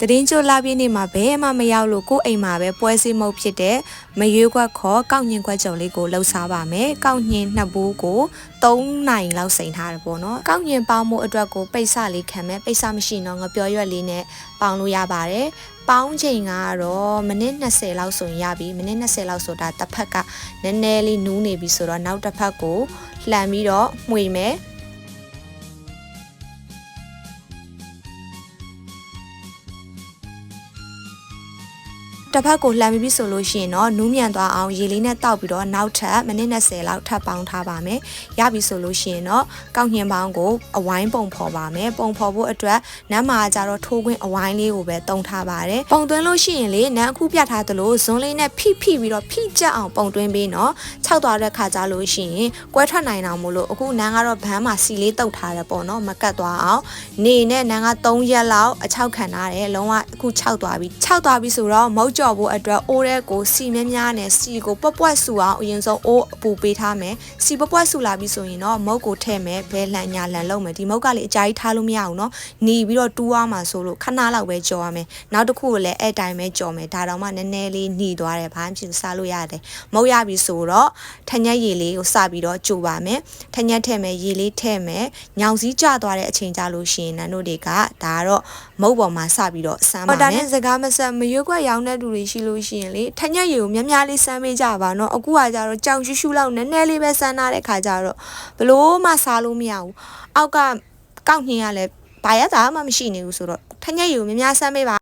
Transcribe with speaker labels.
Speaker 1: တရင်ကျွတ်လာပြည့်နေ့မှာဘယ်မှမရောက်လို့ကိုယ့်အိမ်မှာပဲပွဲစည်းမုတ်ဖြစ်တဲ့မရွေးခွက်ခေါ်ကောက်ညင်ခွက်ကြုံလေးကိုလှုပ်ရှားပါမယ်။ကောက်ညင်နှစ်ဘူးကို3နိုင်လောက်စိန်ထားတယ်ပေါ့နော်။ကောက်ညင်ပေါင်းမှုအတွက်ကိုပိတ်စလေးခံမယ်ပိတ်စမရှိတော့ငပြောရွက်လေးနဲ့ပေါင်းလို့ရပါတယ်။ပေါင်းချိန်ကတော့မိနစ်20လောက်ဆိုရင်ရပြီမိနစ်20လောက်ဆိုတာတစ်ဖက်ကနည်းနည်းလေးနူးနေပြီဆိုတော့နောက်တစ်ဖက်ကိုလှန်ပြီးတော့မှွေမယ်။ တစ်ဖက်ကိုလှမ်းပြီးပြီဆိုလို့ရှိရင်တော့နူးမြန်သွားအောင်ရေလေးနဲ့တောက်ပြီးတော့နောက်ထပ်မိနစ်20လောက်ထပ်ပေါင်းထားပါမယ်။ရပြီဆိုလို့ရှိရင်တော့ကောက်ညင်ပေါင်းကိုအဝိုင်းပုံဖော်ပါမယ်။ပုံဖော်ဖို့အတွက်နမ်းမှာကြတော့ထိုးခွင်းအဝိုင်းလေးကိုပဲတုံထားပါတယ်။ပုံသွင်းလို့ရှိရင်လေနမ်းအခုပြထားသလိုဇွန်းလေးနဲ့ဖိဖိပြီးတော့ဖိကြအောင်ပုံသွင်းပေးနော်။ခြောက်သွားတဲ့ခါကြလို့ရှိရင်ကွဲထွက်နိုင်အောင်မို့လို့အခုနမ်းကတော့ဘန်းမှာစီလေးတုတ်ထားတယ်ပေါ့နော်။မကတ်သွားအောင်နေနဲ့နမ်းက3ရက်လောက်အချောက်ခံထားတယ်။လုံးဝအခုခြောက်သွားပြီ။ခြောက်သွားပြီဆိုတော့မုတ်ကြော်ဖို့အတွက်အိုးတဲ့ကိုစီမြများများနဲ့စီကိုပွက်ပွက်ဆူအောင်အရင်ဆုံးအိုးအပူပေးထားမယ်။စီပွက်ပွက်ဆူလာပြီဆိုရင်တော့မုတ်ကိုထည့်မယ်ဘဲလန်ညာလန်လုံးမယ်ဒီမုတ်ကလေအကြာကြီးထားလို့မရအောင်နော်။หนีပြီးတော့တူးအောင်မှာဆိုလို့ခဏလောက်ပဲကြော်ရမယ်။နောက်တစ်ခုကိုလည်းအဲ့တိုင်းပဲကြော်မယ်ဒါတော့မှနည်းနည်းလေးหนีသွားတယ်ဘာမှဖြစ်စားလို့ရတယ်။မုတ်ရပြီဆိုတော့ထညက်ရည်လေးကိုစပြီးတော့ကြိုပါမယ်။ထညက်ထည့်မယ်ရည်လေးထည့်မယ်။ညောင်စည်းကျသွားတဲ့အချိန်ကြလို့ရှိရင်နန်းတို့တွေကဒါကတော့မုတ်ပေါ်မှာစပြီးတော့စမ်းပါမယ်။ဒါနဲ့စကားမဆက်မရွက်ွက်ရောင်းတဲ့ လူတွေရှိလို့ရှိရင်လေထညက်ရည်ကိုများများလေးစမ်းပေးကြပါတော့အခုကကြတော့ကြောင်ရှူးရှူးလောက်နည်းနည်းလေးပဲစမ်းထားတဲ့ခါကြတော့ဘလို့မှစားလို့မရဘူးအောက်ကကောက်နှင်းရလဲဘာရတာမှမရှိနေဘူးဆိုတော့ထညက်ရည်ကိုများများစမ်းပေးပါ